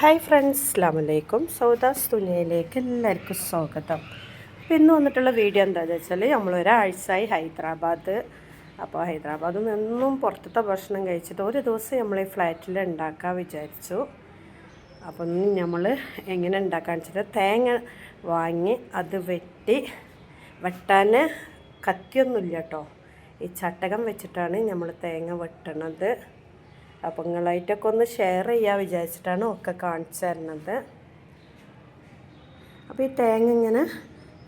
Hi friends അസ്ലാമലൈക്കും സൗദാസ് തുനിയയിലേക്ക് എല്ലാവർക്കും സ്വാഗതം. അപ്പോൾ ഇന്ന് വന്നിട്ടുള്ള വീഡിയോ എന്താണെന്ന് വെച്ചാൽ നമ്മൾ ഒരാഴ്ചയായി ഹൈദരാബാദ്. അപ്പോൾ ഹൈദരാബാദിൽ നിന്നും പുറത്തത്തെ ഭക്ഷണം കഴിച്ചിട്ട് ഒരു ദിവസം നമ്മൾ ഈ ഫ്ലാറ്റിൽ ഉണ്ടാക്കാൻ വിചാരിച്ചു. അപ്പം നമ്മൾ എങ്ങനെ ഉണ്ടാക്കാന്ന് വെച്ചിട്ട് തേങ്ങ വാങ്ങി അത് വെട്ടി വെട്ടാൻ കത്തിയൊന്നുമില്ല കേട്ടോ. ഈ ചട്ടകം വെച്ചിട്ടാണ് നമ്മൾ തേങ്ങ വെട്ടണത്. അപ്പോൾ നിങ്ങളായിട്ടൊക്കെ ഒന്ന് ഷെയർ ചെയ്യാൻ വിചാരിച്ചിട്ടാണ് ഒക്കെ കാണിച്ചു തരുന്നത് അപ്പോൾ ഈ തേങ്ങ ഇങ്ങനെ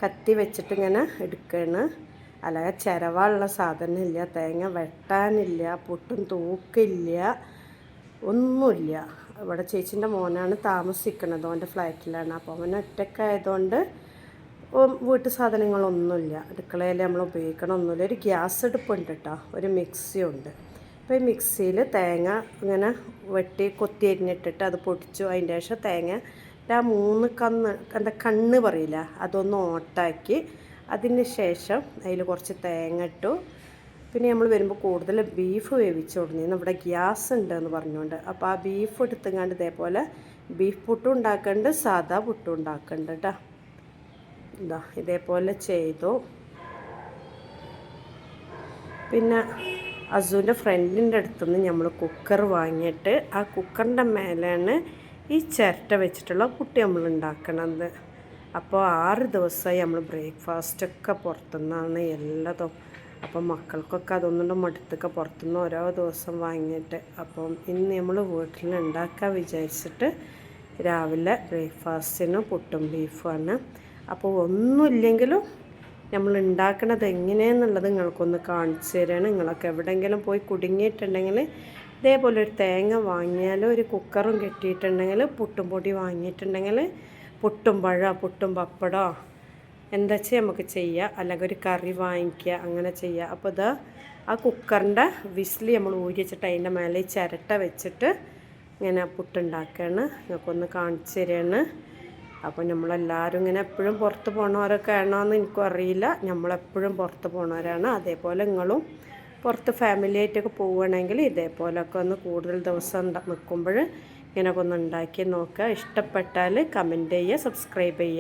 കത്തി വെച്ചിട്ട് ഇങ്ങനെ എടുക്കുകയാണ് അല്ലാതെ ചിരവാനുള്ള സാധനമില്ല തേങ്ങ വെട്ടാനില്ല പൊട്ടും തൂക്കില്ല ഒന്നുമില്ല. ഇവിടെ ചേച്ചീന്റെ മോനാണ് താമസിക്കുന്നത് അവന്റെ ഫ്ലാറ്റിലാണ്. അപ്പോൾ അവൻ ഒറ്റക്കായതുകൊണ്ട് വീട്ടു സാധനങ്ങളൊന്നുമില്ല. അടുക്കളയിൽ നമ്മൾ ഉപയോഗിക്കണമൊന്നുമില്ല. ഒരു ഗ്യാസ് അടുപ്പുണ്ട് കേട്ടോ. ഒരു മിക്സി ഉണ്ട് അപ്പോൾ മിക്സിയിൽ തേങ്ങ ഇങ്ങനെ വെട്ടി കൊത്തി അരിഞ്ഞിട്ടിട്ട് അത് പൊടിച്ചു അതിന്റെ ശേഷം തേങ്ങ ആ മൂന്ന് കന്ന് എന്താ കണ്ണ് പറയില്ല അതൊന്ന് ഓട്ടാക്കി അതിന് ശേഷം അതിൽ കുറച്ച് തേങ്ങ ഇട്ടു. പിന്നെ നമ്മൾ വരുമ്പോൾ കൂടുതൽ ബീഫ് വേവിച്ചു തുടങ്ങി ഇവിടെ ഗ്യാസ് ഉണ്ട് എന്ന് പറഞ്ഞുകൊണ്ട്. അപ്പോൾ ആ ബീഫ് എടുത്തുങ്ങാണ്ട് ഇതേപോലെ ബീഫ് പുട്ടും ഉണ്ടാക്കുന്നുണ്ട് സാദാ പുട്ടും ഉണ്ടാക്കുന്നുണ്ട് കേട്ടോ ഇതാ ഇതേപോലെ ചെയ്തു. പിന്നെ അസുവിന്റെ ഫ്രണ്ടിന്റെ അടുത്തുനിന്ന് നമ്മൾ കുക്കർ വാങ്ങിയിട്ട് ആ കുക്കറിന്റെ മേലെയാണ് ഈ ചിരട്ട വെച്ചിട്ടുള്ള കുട്ടി നമ്മൾ ഉണ്ടാക്കണത്. അപ്പോൾ ആറ് ദിവസമായി നമ്മൾ ബ്രേക്ക്ഫാസ്റ്റൊക്കെ പുറത്തുനിന്നാണ് എല്ലാതും. അപ്പോൾ മക്കൾക്കൊക്കെ അതൊന്നുകൊണ്ട് മടുത്തൊക്കെ പുറത്തുനിന്ന് ഓരോ ദിവസം വാങ്ങിയിട്ട്. അപ്പം ഇന്ന് നമ്മൾ വീട്ടിൽ ഉണ്ടാക്കാൻ വിചാരിച്ചിട്ട് രാവിലെ ബ്രേക്ക്ഫാസ്റ്റിന് പുട്ടും ബീഫുമാണ് അപ്പോൾ ഒന്നുമില്ലെങ്കിലും നമ്മൾ ഉണ്ടാക്കണത് എങ്ങനെയെന്നുള്ളത് നിങ്ങൾക്കൊന്ന് കാണിച്ചു തരാണ്. നിങ്ങളൊക്കെ എവിടെയെങ്കിലും പോയി കുടുങ്ങിയിട്ടുണ്ടെങ്കിൽ ഇതേപോലെ ഒരു തേങ്ങ വാങ്ങിയാൽ ഒരു കുക്കറും കെട്ടിയിട്ടുണ്ടെങ്കിൽ പുട്ടും പൊടി വാങ്ങിയിട്ടുണ്ടെങ്കിൽ പുട്ടും പഴ പുട്ടും പപ്പടോ എന്താ വെച്ചാൽ നമുക്ക് ചെയ്യാം. അല്ലെങ്കിൽ ഒരു കറി വാങ്ങിക്കുക അങ്ങനെ ചെയ്യുക അപ്പോൾ ഇതാ ആ കുക്കറിന്റെ വിസിൽ നമ്മൾ ഊരി വെച്ചിട്ട് അതിന്റെ മേലെ ചിരട്ട വെച്ചിട്ട് ഇങ്ങനെ പുട്ടുണ്ടാക്കുകയാണ്. നിങ്ങൾക്കൊന്ന് കാണിച്ചു തരികയാണ് അപ്പോൾ നമ്മളെല്ലാവരും ഇങ്ങനെ എപ്പോഴും പുറത്ത് പോണവരൊക്കെ ആണോയെന്ന് എനിക്കും അറിയില്ല. നമ്മളെപ്പോഴും പുറത്ത് പോണവരാണ്. അതേപോലെ നിങ്ങളും പുറത്ത് ഫാമിലി ആയിട്ടൊക്കെ പോവുകയാണെങ്കിൽ ഇതേപോലൊക്കെ ഒന്ന് കൂടുതൽ ദിവസം നിൽക്കുമ്പോൾ ഇങ്ങനെയൊക്കെ ഒന്ന് ഉണ്ടാക്കി നോക്കുക. ഇഷ്ടപ്പെട്ടാൽ കമന്റ് ചെയ്യുക സബ്സ്ക്രൈബ് ചെയ്യുക.